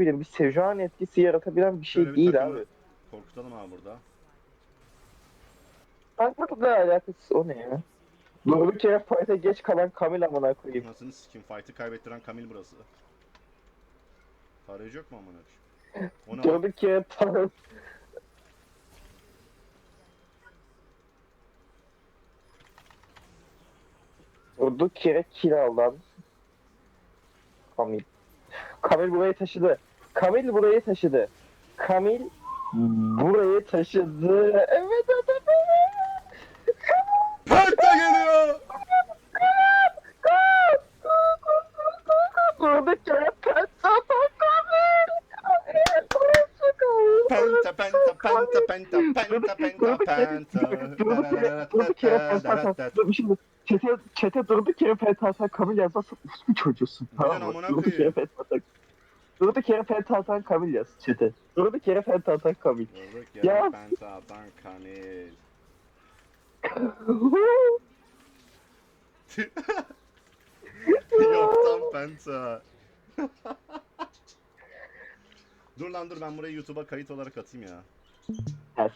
bileyim bir Sejuani etkisi yaratabilen bir şey bir değil takımı abi. Korkutalım abi burada. Tanklıkla alakası o ne ya? Durduk yere fight'a geç kalan Kamil amına koyayım. Nasıl skin fight'ı kaybettiren Kamil burası. Tarayıcı yok mu amına koyayım? O ne lan? Durduk yere tan- Durduk yere kill aldı Kamil. Kamil burayı taşıdı. Kamil burayı taşıdı. Kamil burayı taşıdı. Evet evet evet. Penta geliyor! Durduk yere penta Kamil. Penta penta penta penta penta penta penta. penta şimdi çete, çete durduk yere penta atan Kamil yazarsa uslu çocuğusun tamam mı? Durduk yere penta atan Durduk yere penta atan Kamil yaz çete. Durduk yere penta atan Kamil. Durduk Ya. yere penta atan Kamil. Yoktan penta. dur lan dur ben burayı YouTube'a kayıt olarak atayım ya. Ters.